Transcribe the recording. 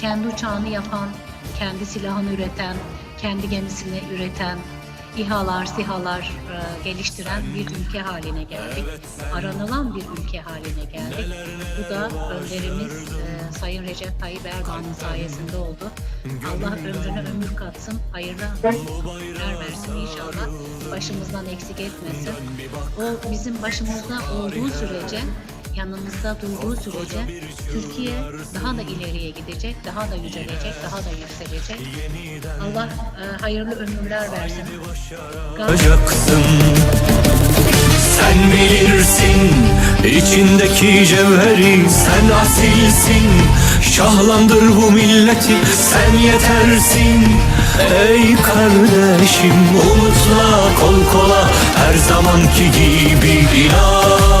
kendi uçağını yapan, kendi silahını üreten, kendi gemisini üreten, İHA'lar, SİHA'lar e, geliştiren bir ülke haline geldik. Aranılan bir ülke haline geldik. Bu da önderimiz e, Sayın Recep Tayyip Erdoğan'ın sayesinde oldu. Allah ömrüne ömür katsın, hayırlı ömürler versin inşallah. Başımızdan eksik etmesin. O bizim başımızda olduğu sürece yanımızda durduğu sürece Türkiye daha da ileriye gidecek, daha da yücelecek, daha da yükselecek. Allah e, hayırlı ömürler versin. Yapacaksın Sen bilirsin içindeki cevheri Sen asilsin şahlandır bu milleti Sen yetersin ey kardeşim Umutla kol kola her zamanki gibi inan